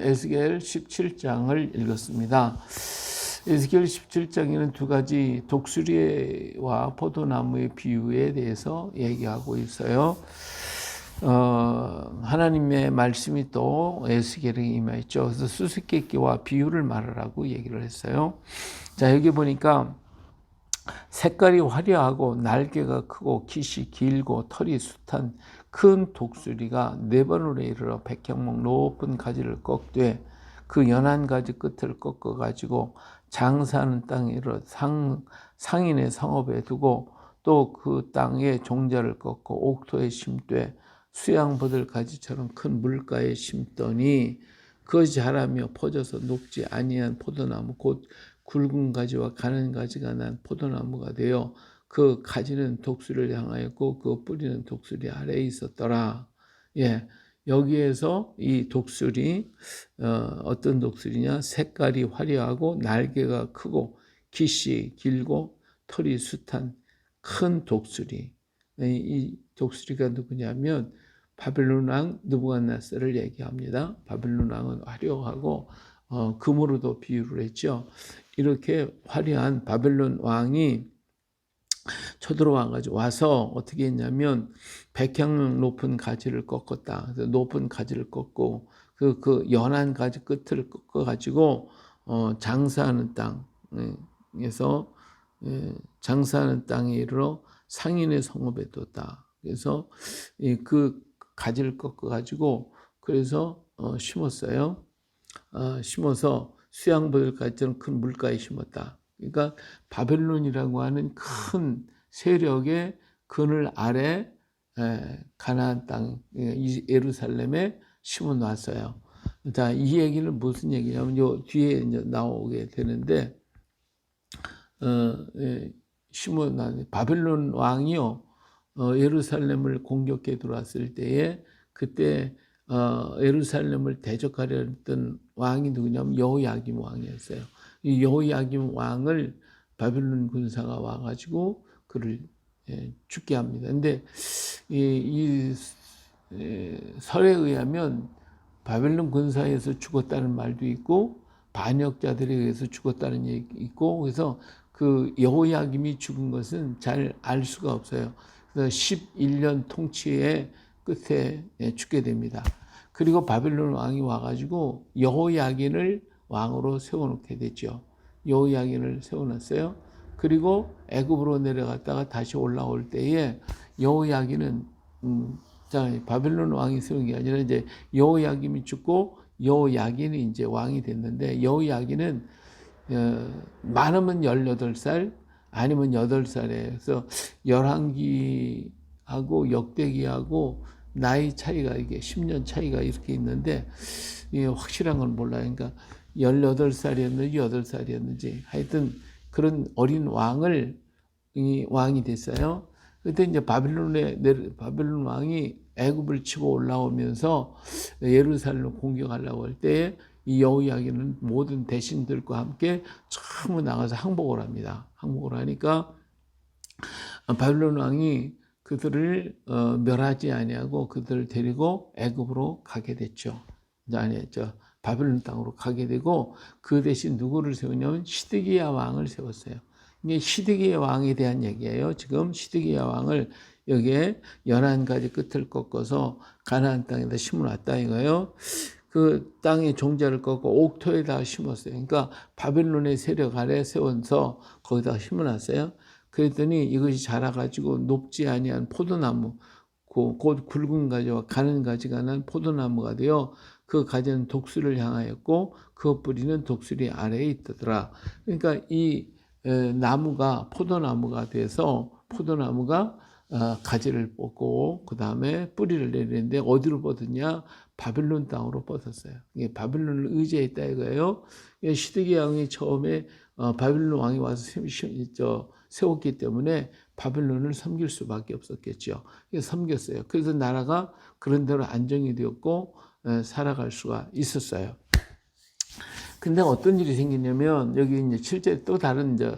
에스겔 17장을 읽었습니다. 에스겔 17장에는 두 가지 독수리와 포도나무의 비유에 대해서 얘기하고 있어요. 어, 하나님의 말씀이 또 에스겔에 임했죠. 그래서 수수께끼와 비유를 말하라고 얘기를 했어요. 자, 여기 보니까 색깔이 화려하고 날개가 크고 깃이 길고 털이 숱한 큰 독수리가 네 번으로 이르러 백향목 높은 가지를 꺾되 그 연한 가지 끝을 꺾어 가지고 장사하는 땅에 이르러 상 상인의 성읍에 두고 또 그 땅에 종자를 꺾고 옥토에 심되 수양보들 가지처럼 큰 물가에 심더니 그 자라며 퍼져서 녹지 아니한 포도나무 곧 굵은 가지와 가는 가지가 난 포도나무가 되어 그 가지는 독수리를 향하였고 그 뿌리는 독수리 아래에 있었더라. 예. 여기에서 이 독수리 어, 어떤 독수리냐 색깔이 화려하고 날개가 크고 깃이 길고 털이 숱한 큰 독수리 이, 이 독수리가 누구냐면 바벨론 왕 느부갓네살을 얘기합니다. 바벨론 왕은 화려하고 어, 금으로도 비유를 했죠. 이렇게 화려한 바벨론 왕이 쳐들어와가지고 와서 어떻게 했냐면 백향 높은 가지를 꺾었다. 그래서 높은 가지를 꺾고 그, 그 연한 가지 끝을 꺾어가지고 어, 장사하는 땅에서 예, 장사하는 땅에 이르러 상인의 성읍에 뒀다. 그래서 그 가지를 꺾어가지고 그래서 어, 심었어요. 어, 심어서 수양보들까지는 큰 물가에 심었다. 그러니까 바벨론이라고 하는 큰 세력의 그늘 아래 가나안 땅 예루살렘에 심어 놨어요. 자, 이 얘기는 무슨 얘기냐면 요 뒤에 이제 나오게 되는데 어, 예, 심어 놨 바벨론 왕이요 어, 예루살렘을 공격해 들어왔을 때에 그때 어, 예루살렘을 대적하려 했던 왕이 누구냐면 여호야김 왕이었어요. 이 여호야김 왕을 바빌론 군사가 와가지고 그를 예, 죽게 합니다. 근데 이, 이 에, 설에 의하면 바벨론 군사에서 죽었다는 말도 있고 반역자들에 의해서 죽었다는 얘기 있고 그래서 그 여호야김이 죽은 것은 잘 알 수가 없어요. 그래서 11년 통치의 끝에 예, 죽게 됩니다. 그리고 바벨론 왕이 와가지고 여호야긴을 왕으로 세워놓게 됐죠. 여호야긴을 세워놨어요. 그리고 애굽으로 내려갔다가 다시 올라올 때에 여호야긴은 음, 자 바벨론 왕이 세운 게 아니라 이제 여호야김이 죽고 여호야긴이 이제 왕이 됐는데 여호야긴은 어, 많으면 18살 아니면 8살에 그래서 열왕기하고 역대기하고 나이 차이가 이게 10년 차이가 이렇게 있는데 이게 확실한 건 몰라요. 그러니까 18살이었는지 8살이었는지 하여튼 그런 어린 왕을 이 왕이 됐어요. 그때 이제 바빌론에 바빌론 왕이 애굽을 치고 올라오면서 예루살렘을 공격하려고 할 때에 이 여호야기는 모든 대신들과 함께 처음 나가서 항복을 합니다. 항복을 하니까 바빌론 왕이 그들을 어, 멸하지 아니하고 그들을 데리고 애굽으로 가게 됐죠. 아니 저 바벨론 땅으로 가게 되고 그 대신 누구를 세우냐면 시드기야 왕을 세웠어요. 이게 시드기야 왕에 대한 얘기예요. 지금 시드기야 왕을 여기에 열한 가지 끝을 꺾어서 가나안 땅에다 심어놨다 이거예요. 그 땅의 종자를 꺾고 옥토에다 심었어요. 그러니까 바벨론의 세력 아래 세워서 거기다 심어놨어요. 그랬더니 이것이 자라가지고 높지 아니한 포도나무, 곧 굵은 가지와 가는 가지가 난 포도나무가 되어 그 가지는 독수리를 향하였고 그 뿌리는 독수리 아래에 있더라. 그러니까 이 나무가 포도나무가 돼서 포도나무가 어, 가지를 뽑고 그 다음에 뿌리를 내리는데 어디로 뻗었냐? 바빌론 땅으로 뻗었어요. 이게 바빌론을 의지했다 이거예요. 시드기 왕이 처음에 어, 바빌론 왕이 와서 세웠기 때문에 바빌론을 섬길 수밖에 없었겠죠. 섬겼어요. 그래서 나라가 그런 대로 안정이 되었고 살아갈 수가 있었어요. 근데 어떤 일이 생기냐면 여기 이제 실제 또 다른 이제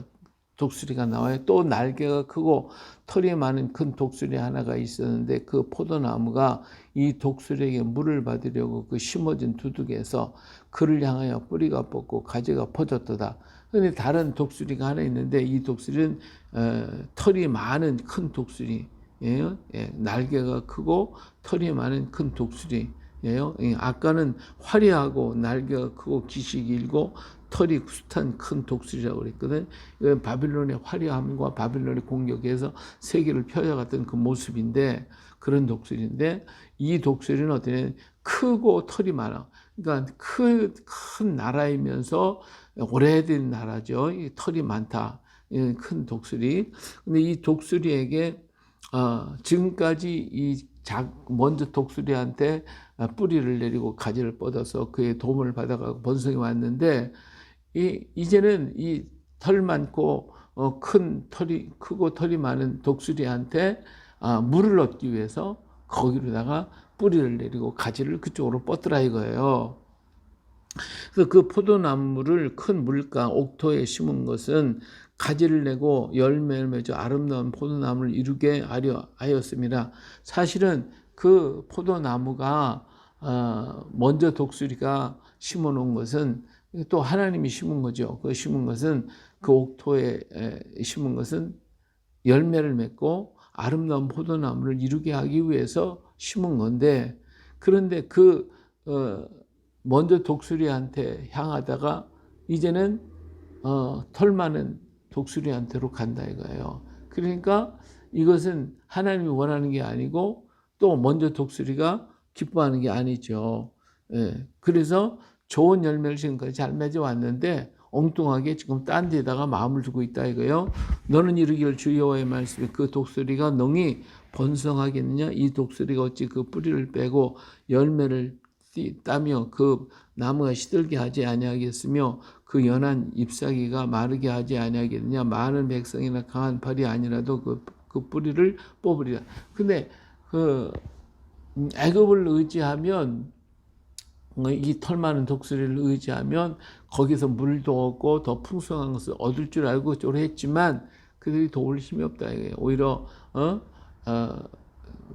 독수리가 나와요. 또 날개가 크고 털이 많은 큰 독수리 하나가 있었는데 그 포도나무가 이 독수리에게 물을 받으려고 그 심어진 두둑에서 그를 향하여 뿌리가 뻗고 가지가 퍼졌도다. 근데 다른 독수리가 하나 있는데 이 독수리는 어, 털이 많은 큰 독수리. 예요. 예, 날개가 크고 털이 많은 큰 독수리 예요. 예, 아까는 화려하고 날개가 크고 기시 길고 털이 숱한 큰 독수리라고 그랬거든. 이건 바빌론의 화려함과 바빌론의 공격에서 세계를 펴져갔던 그 모습인데 그런 독수리인데 이 독수리는 어떤 크고 털이 많아. 그러니까 큰, 큰 나라이면서 오래된 나라죠. 이 털이 많다. 이큰 독수리. 근데 이 독수리에게 어, 지금까지 이 작, 먼저 독수리한테 어, 뿌리를 내리고 가지를 뻗어서 그의 도움을 받아가고 번성이 왔는데 이, 이제는 이 털 많고 어, 큰 털이 크고 털이 많은 독수리한테 아, 물을 얻기 위해서 거기로다가 뿌리를 내리고 가지를 그쪽으로 뻗더라 이거예요. 그래서 그 포도나무를 큰 물가 옥토에 심은 것은 가지를 내고 열매를 맺어 아름다운 포도나무를 이루게 하려 하였습니다. 사실은 그 포도나무가 어, 먼저 독수리가 심어 놓은 것은 또 하나님이 심은 거죠. 그 심은 것은 그 옥토에 심은 것은 열매를 맺고 아름다운 포도나무를 이루게 하기 위해서 심은 건데 그런데 그 어, 먼저 독수리한테 향하다가 이제는 어, 털 많은 독수리한테로 간다 이거예요. 그러니까 이것은 하나님이 원하는 게 아니고 또 먼저 독수리가 기뻐하는 게 아니죠. 예. 그래서 좋은 열매를 지금까지 잘 맺어 왔는데 엉뚱하게 지금 딴 데다가 마음을 두고 있다 이거요. 너는 이르기를 주 여호와의 말씀에 그 독수리가 능히 번성하겠느냐? 이 독수리가 어찌 그 뿌리를 빼고 열매를 따며 그 나무가 시들게 하지 아니하겠으며 그 연한 잎사귀가 마르게 하지 아니하겠느냐? 많은 백성이나 강한 팔이 아니라도 그, 그 뿌리를 뽑으리라. 근데 그 애굽을 의지하면 이 털 많은 독수리를 의지하면 거기서 물도 얻고 더 풍성한 것을 얻을 줄 알고 저를 했지만 그들이 도울 힘이 없다 이거예요. 오히려 어? 어,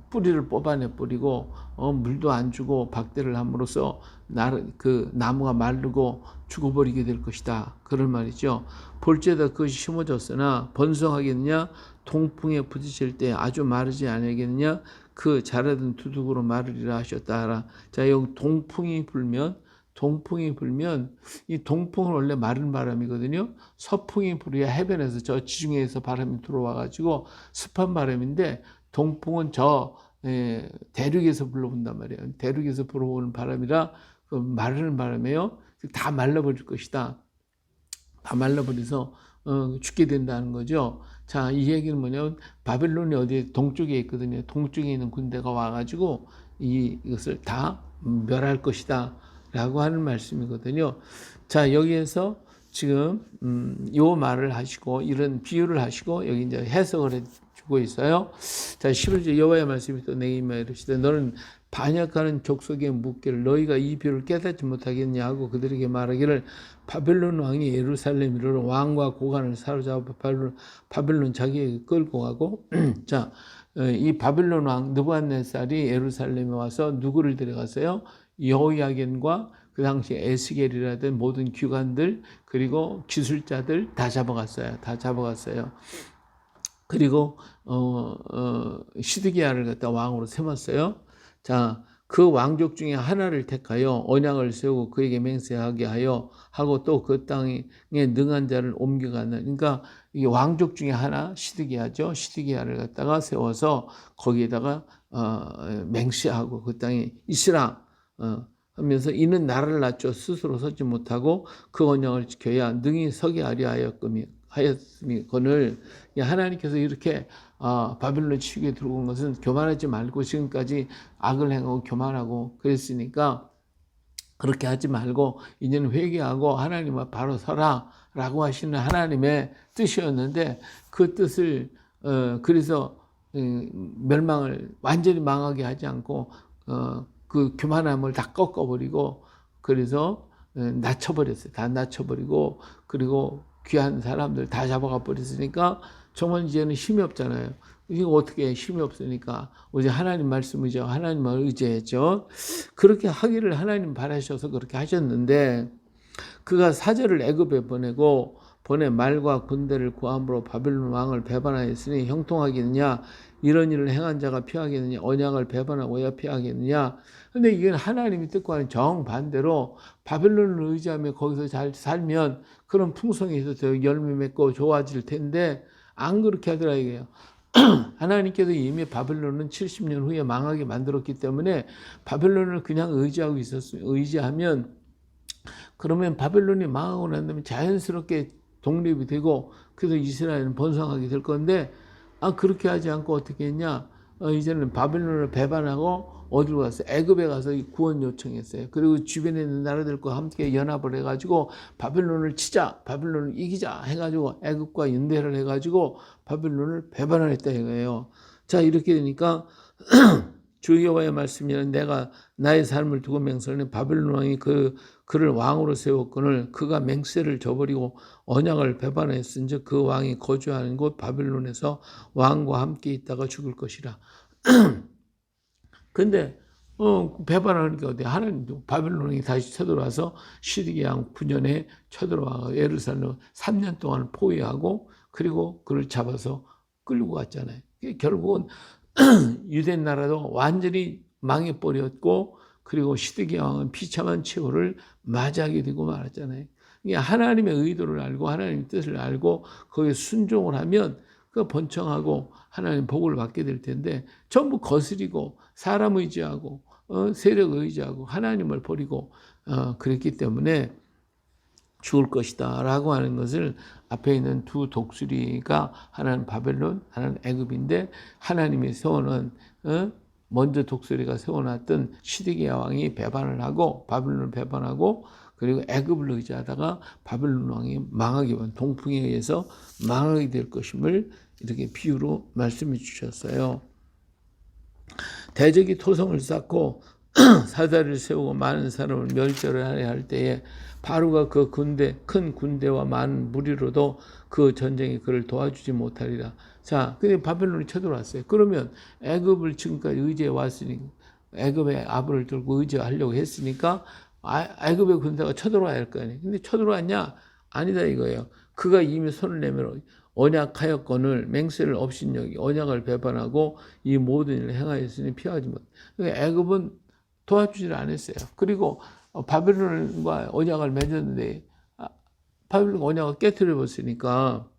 뿌리를 뽑아내 뿌리고 어, 물도 안 주고 박대를 함으로써 나, 그 나무가 마르고 죽어버리게 될 것이다. 그런 말이죠. 볼지에다 그것이 심어졌으나 번성하겠느냐 동풍에 부딪힐 때 아주 마르지 않겠느냐 그 자라든 두둑으로 마르리라 하셨다. 자, 여기 동풍이 불면 동풍이 불면 이 동풍은 원래 마른 바람이거든요. 서풍이 불어야 해변에서 저 지중해에서 바람이 들어와 가지고 습한 바람인데 동풍은 저 에, 대륙에서 불러온단 말이에요. 대륙에서 불어오는 바람이라 그 마르는 바람이에요. 다 말라버릴 것이다. 다 말라버려서 어, 죽게 된다는 거죠. 자, 이 얘기는 뭐냐면 바벨론이 어디 동쪽에 있거든요. 동쪽에 있는 군대가 와가지고 이, 이것을 다 멸할 것이다. 라고 하는 말씀이거든요. 자, 여기에서 지금, 음, 요 말을 하시고, 이런 비유를 하시고, 여기 이제 해석을 해주고 있어요. 자, 11절 여호와의 말씀이 또 내게 이르시되, 너는 반역하는 족속의 묵기를 너희가 이 비유를 깨닫지 못하겠냐 하고 그들에게 말하기를 바벨론 왕이 예루살렘으로 왕과 고관을 사로잡아 바벨론, 바벨론 자기에게 끌고 가고 자, 어, 이 바벨론 왕 느부갓네살이 예루살렘에 와서 누구를 데려갔어요? 여호야겐과 그 당시 에스겔이라든 모든 기관들 그리고 기술자들 다 잡아갔어요. 다 잡아갔어요. 그리고 어, 어, 시드기야를 갖다 왕으로 세웠어요. 자, 그 왕족 중에 하나를 택하여 언약을 세우고 그에게 맹세하게 하여 하고 또 그 땅에 능한 자를 옮겨가는 그러니까 이 왕족 중에 하나 시드기야죠. 시드기야를 갖다가 세워서 거기에다가 어, 맹세하고 그 땅에 있으라 어, 하면서 이는 나를 낮춰 스스로 서지 못하고 그 언약을 지켜야 능히 서게 하려 하였음이 하였음이거늘 하나님께서 이렇게 어, 바빌론 치유에 들어온 것은 교만하지 말고 지금까지 악을 행하고 교만하고 그랬으니까 그렇게 하지 말고 이제는 회개하고 하나님과 바로 서라 라고 하시는 하나님의 뜻이었는데 그 뜻을 어, 그래서 음, 멸망을 완전히 망하게 하지 않고 어, 그 교만함을 다 꺾어버리고 그래서 어, 낮춰버렸어요. 다 낮춰버리고 그리고 귀한 사람들 다 잡아가 버렸으니까 정말 이제는 힘이 없잖아요. 이거 어떻게 해? 힘이 없으니까 오직 하나님 말씀 의지하고 하나님을 의지했죠. 그렇게 하기를 하나님 바라셔서 그렇게 하셨는데 그가 사절을 애굽에 보내고 보내 말과 군대를 구함으로 바벨론 왕을 배반하였으니 형통하겠느냐 이런 일을 행한 자가 피하겠느냐 언약을 배반하고야 피하겠느냐 근데 이건 하나님이 뜻과 는 정반대로 바벨론을 의지하며 거기서 잘 살면 그런 풍성이 있어서 열매 맺고 좋아질 텐데 안 그렇게 하더라 이게요. 하나님께서 이미 바벨론은 70년 후에 망하게 만들었기 때문에 바벨론을 그냥 의지하고 있었어요. 의지하면 그러면 바벨론이 망하고 난 다음에 자연스럽게 독립이 되고 그래서 이스라엘은 번성하게 될 건데 아 그렇게 하지 않고 어떻게 했냐? 어, 이제는 바벨론을 배반하고 어디로 갔어요? 애굽에 가서 구원 요청했어요. 그리고 주변에 있는 나라들과 함께 연합을 해가지고 바벨론을 치자, 바벨론을 이기자 해가지고 애굽과 연대를 해가지고 바벨론을 배반을 했다 이거예요. 자 이렇게 되니까 주 여호와의 말씀이는 내가 나의 삶을 두고 맹세하는 바벨론 왕이 그 그를 왕으로 세웠거늘 그가 맹세를 저버리고 언약을 배반했은즉 그 왕이 거주하는 곳 바벨론에서 왕과 함께 있다가 죽을 것이라. 근데 어 배반하는 게 어디 하나님도 바벨론이 다시 쳐들어와서 시드기양 9년에 쳐들어와 예루살렘 3년 동안 포위하고 그리고 그를 잡아서 끌고 갔잖아요. 결국은 유대 나라도 완전히 망해버렸고 그리고 시드기 왕은 비참한 최후를 맞이하게 되고 말았잖아요. 하나님의 의도를 알고 하나님의 뜻을 알고 거기에 순종을 하면 그 번창하고 하나님 복을 받게 될 텐데 전부 거스리고 사람 의지하고 어, 세력 의지하고 하나님을 버리고 어, 그랬기 때문에 죽을 것이다 라고 하는 것을 앞에 있는 두 독수리가 하나는 바벨론, 하나는 애굽인데 하나님의 세워놓은 어? 먼저 독수리가 세워놨던 시드기야 왕이 배반을 하고 바벨론을 배반하고 그리고 애굽을 의지하다가 바벨론 왕이 망하게 된 동풍에 의해서 망하게 될 것임을 이렇게 비유로 말씀해 주셨어요. 대적이 토성을 쌓고 사다리를 세우고 많은 사람을 멸절을 하려 할 때에 바로가 그 군대 큰 군대와 많은 무리로도 그 전쟁에 그를 도와주지 못하리라. 자, 근데 바벨론이 쳐들어왔어요. 그러면 애굽을 지금까지 의지해 왔으니 애굽의 아부를 들고 의지하려고 했으니까 아, 애굽의 군대가 쳐들어와야 할 거 아니에요. 근데 쳐들어왔냐? 아니다 이거예요. 그가 이미 손을 내밀어 언약하였건을 맹세를 업신여기 언약을 배반하고 이 모든 일을 행하였으니 피하지 못. 그러니까 애굽은 도와주지를 않았어요. 그리고 바벨론과 언약을 맺었는데 아, 바벨론 언약을 깨뜨려 버렸으니까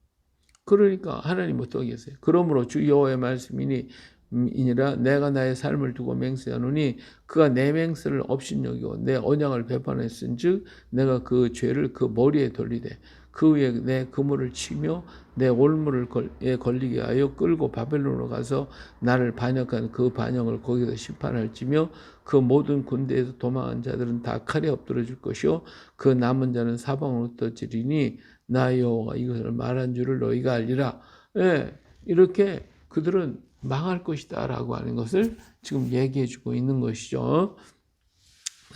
그러니까 하나님 어떠겠어요? 그러므로 주 여호와의 말씀이니 이니라 내가 나의 삶을 두고 맹세하노니 그가 내 맹세를 업신여기고 내 언약을 배반했은즉 내가 그 죄를 그 머리에 돌리되 그 위에 내 그물을 치며 내 올무를 걸리게 하여 끌고 바벨론으로 가서 나를 반역한 그 반역을 거기서 심판할지며 그 모든 군대에서 도망한 자들은 다 칼에 엎드려 줄 것이요 그 남은 자는 사방으로 떠지리니 나 여호와가 이것을 말한 줄을 너희가 알리라. 예, 이렇게 그들은 망할 것이다 라고 하는 것을 지금 얘기해 주고 있는 것이죠.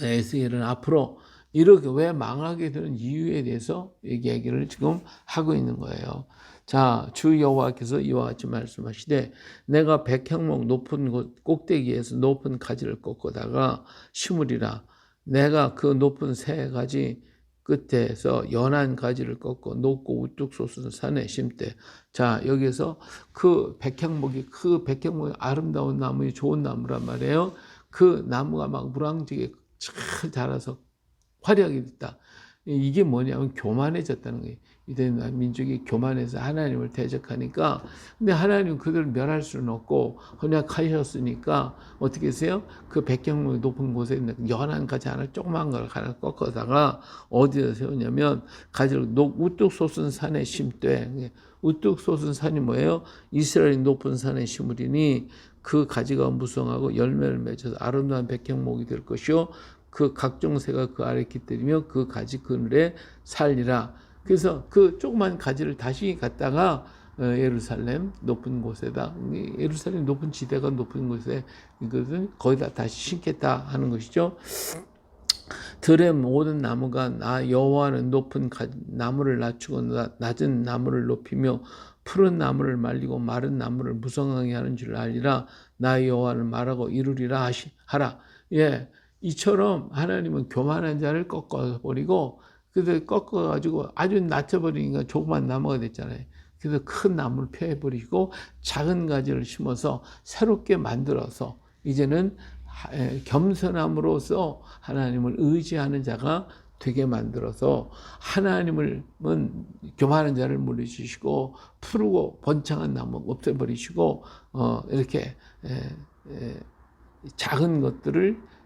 에스겔은 앞으로 이렇게 왜 망하게 되는 이유에 대해서 얘기를 지금 하고 있는 거예요. 자, 주 여호와께서 이와 같이 말씀하시되 내가 백향목 높은 곳 꼭대기에서 높은 가지를 꺾어다가 심으리라. 내가 그 높은 새 가지 끝에서 연한 가지를 꺾고 높고 우뚝 솟은 산에 심되 자 여기서 그 백향목이 그 백향목이 아름다운 나무 좋은 나무란 말이에요. 그 나무가 막 무랑지게 잘 자라서 화려하게 됐다. 이게 뭐냐면 교만해졌다는 거예요 이대 민족이 교만해서 하나님을 대적하니까 근데 하나님 그들을 멸할 수는 없고 헌약하셨으니까 어떻게 하세요? 그 백경목이 높은 곳에 있는 연한 가지 하나 조그만 걸 하나 꺾어다가 어디에 세우냐면 가지를 우뚝 솟은 산에 심되 우뚝 솟은 산이 뭐예요? 이스라엘이 높은 산에 심으리니 그 가지가 무성하고 열매를 맺어서 아름다운 백향목이 될 것이요 그 각종 새가 그 아래 깃들이며 그 가지 그늘에 살리라 그래서 그 조그만 가지를 다시 갖다가 어, 예루살렘 높은 곳에다 예루살렘 높은 지대가 높은 곳에 이것은 거기다 다시 심겠다 하는 것이죠. 들의 모든 나무가 나 여호와는 높은 가- 나무를 낮추고 나- 낮은 나무를 높이며 푸른 나무를 말리고 마른 나무를 무성하게 하는 줄 알리라 나 여호와는 말하고 이루리라 하시 하라 예 이처럼 하나님은 교만한 자를 꺾어 버리고 그들 꺾어 가지고 아주 낮춰 버리니까 조그만 나무가 됐잖아요. 그래서 큰 나무를 펴 버리고 작은 가지를 심어서 새롭게 만들어서 이제는 겸손함으로써 하나님을 의지하는 자가 되게 만들어서 하나님은 교만한 자를 물리주시고 푸르고 번창한 나무 없애버리시고 어, 이렇게 작은 것들을 에,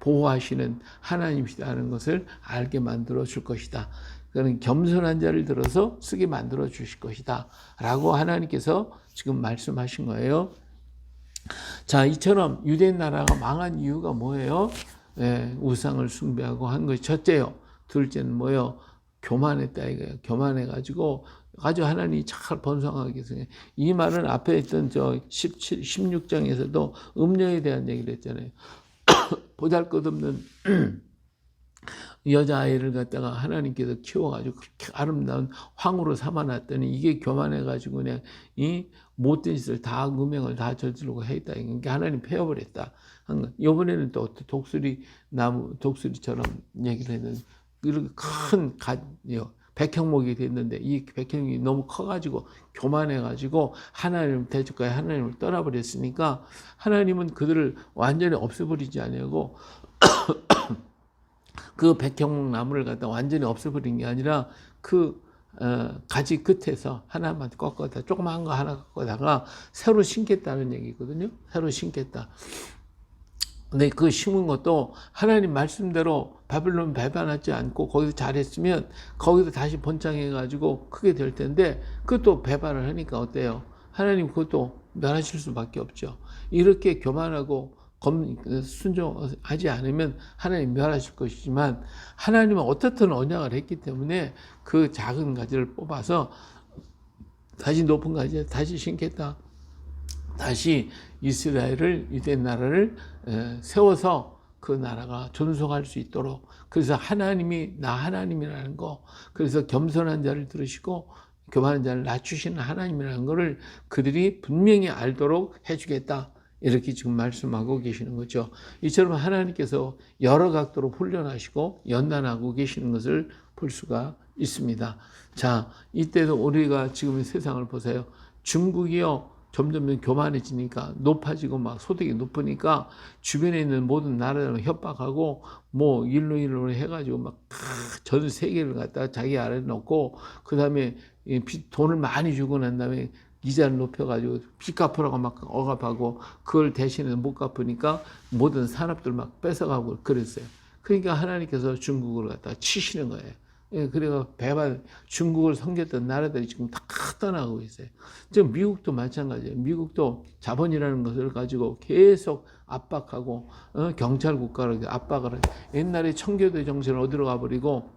보호하시는 하나님이시다는 것을 알게 만들어 줄 것이다. 그는 겸손한 자를 들어서 쓰게 만들어 주실 것이다. 라고 하나님께서 지금 말씀하신 거예요. 자, 이처럼 유대 나라가 망한 이유가 뭐예요? 예, 우상을 숭배하고 한 것이 첫째요. 둘째는 뭐요? 교만했다 이거예요. 교만해가지고 아주 하나님이 잘 번성하게 해서 이 말은 앞에 있던 저 17, 16장에서도 음녀에 대한 얘기를 했잖아요. 보잘것없는 여자아이를 갖다가 하나님께서 키워가지고 그렇게 아름다운 황으로 삼아놨더니 이게 교만해가지고 그냥 이 못된 짓을 다 음행을 다 저지르고 했다. 그러니까 하나님 거. 이번에는 또 독수리 나무 독수리처럼 얘기를 했는데 이렇게 큰 가, 요, 백형목이 됐는데 이 백형이 너무 커가지고 교만해가지고 하나님 대적과의 하나님을 떠나버렸으니까 하나님은 그들을 완전히 없애버리지 아니하고 그 백형목 나무를 갖다 완전히 없애버린 게 아니라 그 어, 가지 끝에서 하나만 꺾어다 조그마한 거 하나 꺾어다가 새로 심겠다는 얘기거든요. 새로 심겠다. 근데 그 심은 것도 하나님 말씀대로 바빌론 배반하지 않고 거기서 잘했으면 거기서 다시 번창해 가지고 크게 될 텐데 그것도 배반을 하니까 어때요? 하나님 그것도 멸하실 수밖에 없죠. 이렇게 교만하고 검, 순종하지 않으면 하나님 멸하실 것이지만 하나님은 어떻든 언약을 했기 때문에 그 작은 가지를 뽑아서 다시 높은 가지 다시 심겠다. 다시 이스라엘을 유대 나라를 세워서 그 나라가 존속할 수 있도록 그래서 하나님이 나 하나님이라는 거 그래서 겸손한 자를 들으시고 교만한 자를 낮추시는 하나님이라는 것을 그들이 분명히 알도록 해주겠다. 이렇게 지금 말씀하고 계시는 거죠. 이처럼 하나님께서 여러 각도로 훈련하시고 연단하고 계시는 것을 볼 수가 있습니다. 자, 이때도 우리가 지금 세상을 보세요. 중국이요. 점점 교만해지니까 높아지고 막 소득이 높으니까 주변에 있는 모든 나라를 협박하고 뭐 일로 일로 해가지고 막 전 세계를 갖다 자기 아래 놓고 그 다음에 돈을 많이 주고 난 다음에 이자를 높여가지고 빚 갚으라고 막 억압하고 그걸 대신에 못 갚으니까 모든 산업들 막 뺏어가고 그랬어요. 그러니까 하나님께서 중국을 갖다 치시는 거예요. 예, 그래가 배반 중국을 섬겼던 나라들이 지금 다 떠나고 있어요. 지금 미국도 마찬가지예요. 미국도 자본이라는 것을 가지고 계속 압박하고 어, 경찰 국가를 압박을 해. 옛날에 청교도 정신을 어디로 가버리고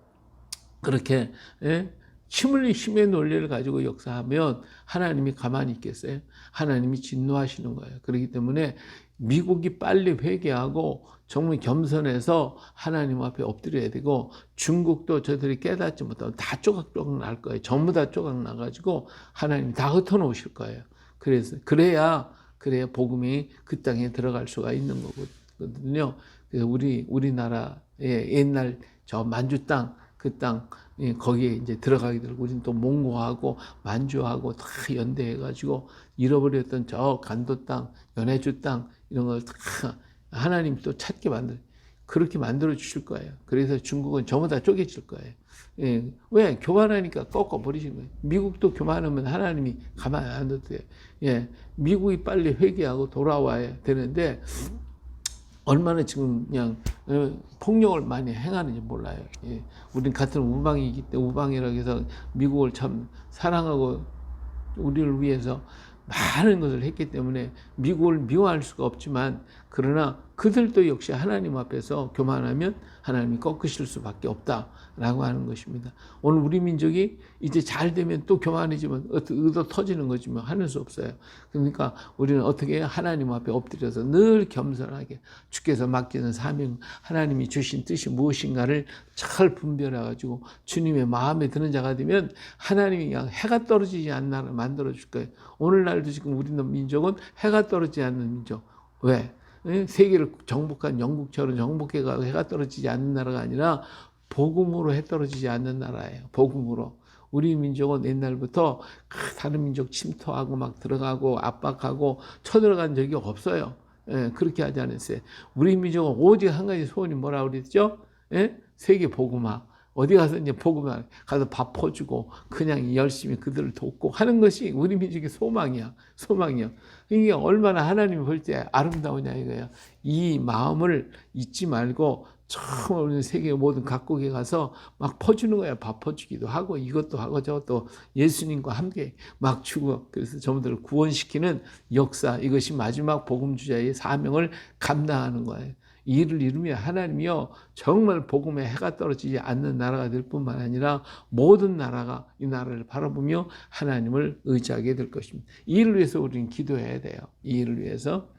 그렇게 예? 힘을 힘의 논리를 가지고 역사하면 하나님이 가만히 있겠어요? 하나님이 진노하시는 거예요. 그렇기 때문에 미국이 빨리 회개하고 정말 겸손해서 하나님 앞에 엎드려야 되고 중국도 저들이 깨닫지 못하고 다 쪼각쪼각 날 거예요. 전부 다 쪼각 나가지고 하나님 다 흩어놓으실 거예요. 그래서 그래야 그래야 복음이 그 땅에 들어갈 수가 있는 거거든요. 그래서 우리 우리나라의 옛날 저 만주 땅 그 땅 거기에 이제 들어가게 되고 우리는 또 몽고하고 만주하고 다 연대해가지고 잃어버렸던 저 간도 땅, 연해주 땅 이런 걸 다 하나님 또 찾게 만들 그렇게 만들어 주실 거예요. 그래서 중국은 전부 다 쪼개질 거예요. 예. 왜? 교만하니까 꺾어 버리신 거예요. 미국도 교만하면 하나님이 가만 안 둬요. 예. 미국이 빨리 회개하고 돌아와야 되는데 얼마나 지금 그냥 어, 폭력을 많이 행하는지 몰라요. 예. 우린 같은 우방이기 때문에 우방이라고 해서 미국을 참 사랑하고 우리를 위해서 많은 것을 했기 때문에 미국을 미워할 수가 없지만 그러나 그들도 역시 하나님 앞에서 교만하면 하나님이 꺾으실 수밖에 없다라고 하는 것입니다. 오늘 우리 민족이 이제 잘 되면 또 교만해지면 의도 터지는 거지만 하는 수 없어요. 그러니까 우리는 어떻게 하나님 앞에 엎드려서 늘 겸손하게 주께서 맡기는 사명, 하나님이 주신 뜻이 무엇인가를 잘 분별해 가지고 주님의 마음에 드는 자가 되면 하나님이 그냥 해가 떨어지지 나라를 만들어 줄 거예요. 오늘날도 지금 우리는 민족은 해가 떨어지지 않는 민족. 왜? 예? 세계를 정복한 영국처럼 정복해가 해가 떨어지지 않는 나라가 아니라 복음으로 해 떨어지지 않는 나라예요. 복음으로. 우리 민족은 옛날부터 다른 민족 침투하고 막 들어가고 압박하고 쳐들어간 적이 없어요. 예, 그렇게 하지 않았어요. 우리 민족은 오직 한 가지 소원이 뭐라 그랬죠? 예? 세계 복음화. 어디 가서 이제 복음화 가서 밥 퍼주고 그냥 열심히 그들을 돕고 하는 것이 우리 민족의 소망이야. 소망이야. 이게 얼마나 하나님이 볼때 아름다우냐 이거야. 이 마음을 잊지 말고 처음 우리 세계 모든 각국에 가서 막 퍼주는 거야. 밥 퍼주기도 하고 이것도 하고 저것도 예수님과 함께 막 주고 그래서 저분들을 구원시키는 역사 이것이 마지막 복음주자의 사명을 감당하는 거예요. 이 일을 이루면 하나님이요 정말 복음에 해가 떨어지지 않는 나라가 될 뿐만 아니라 모든 나라가 이 나라를 바라보며 하나님을 의지하게 될 것입니다. 이 일을 위해서 우리는 기도해야 돼요. 이 일을 위해서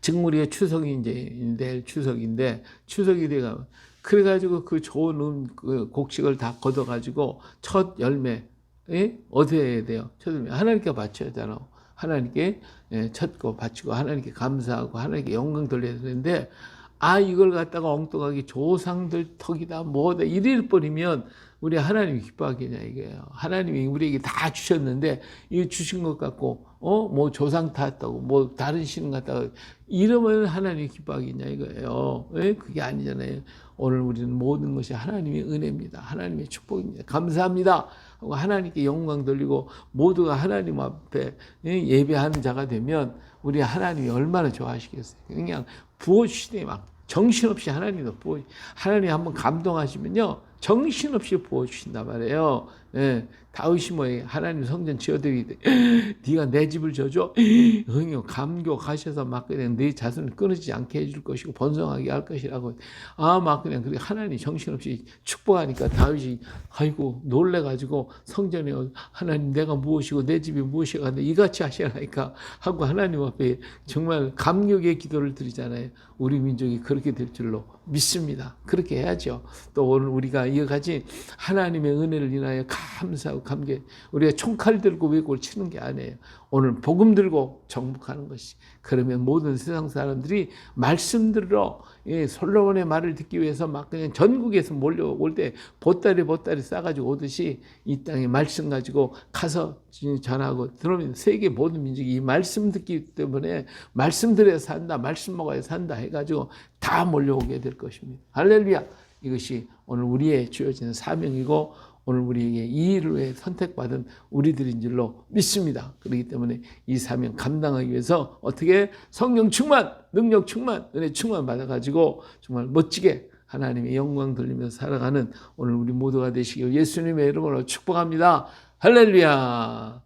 지금 우리가 추석이 이제 내일 추석인데 추석이 돼가 그래가지고 그 좋은 음, 그 곡식을 다 걷어가지고 첫 열매 예? 어디에 돼요? 첫 열매 하나님께 바쳐야 되잖아. 하나님께 예, 첫거 바치고 하나님께 감사하고 하나님께 영광 돌려야 되는데 아 이걸 갖다가 엉뚱하게 조상들 턱이다 뭐다 이럴 뻔이면 우리 하나님이 기뻐하겠냐 이거예요. 하나님이 우리에게 다 주셨는데 이거 주신 것 같고 어 뭐 조상 탔다고 뭐 다른 신을 갖다가 이러면 하나님이 기뻐하겠냐 이거예요. 예? 그게 아니잖아요. 오늘 우리는 모든 것이 하나님의 은혜입니다. 하나님의 축복입니다. 감사합니다. 하고 하나님께 영광 돌리고 모두가 하나님 앞에 예, 예배하는 자가 되면 우리 하나님이 얼마나 좋아하시겠어요. 그냥 부어주시네 막 정신없이 하나님도 부어 하나님 한번 감동하시면요 정신없이 부어주신단 말이에요. 예, 다윗이 뭐 하나님 성전 지어드리되 네가 내 집을 져줘? 응요. 감격하셔서 막 그냥 네 자손을 끊어지지 않게 해줄 것이고 번성하게 할 것이라고. 아막 그냥 그렇게 하나님 정신없이 축복하니까 다윗이 아이고 놀래가지고 성전에 하나님 내가 무엇이고 내 집이 무엇이고 하는데 이같이 하시라니까. 하고 하나님 앞에 정말 감격의 기도를 드리잖아요. 우리 민족이 그렇게 될 줄로 믿습니다. 그렇게 해야죠. 또 오늘 우리가 이어가지 하나님의 은혜를 인하여 감사하고 감개. 우리가 총칼 들고 외골 치는 게 아니에요. 오늘 복음 들고 정복하는 것이. 그러면 모든 세상 사람들이 말씀 들으러 예, 솔로몬의 말을 듣기 위해서 막 그냥 전국에서 몰려올 때 보따리 보따리 싸가지고 오듯이 이 땅에 말씀 가지고 가서 전하고 들으면 세계 모든 민족이 이 말씀 듣기 때문에 말씀 들어야 산다, 말씀 먹어야 산다 해가지고 다 몰려오게 될 것입니다. 할렐루야! 이것이 오늘 우리의 주어지는 사명이고 오늘 우리에게 이 일을 위해 선택받은 우리들인 줄로 믿습니다. 그렇기 때문에 이 사명 감당하기 위해서 어떻게 성령 충만, 능력 충만, 은혜 충만 받아가지고 정말 멋지게 하나님의 영광 돌리면서 살아가는 오늘 우리 모두가 되시길 예수님의 이름으로 축복합니다. 할렐루야!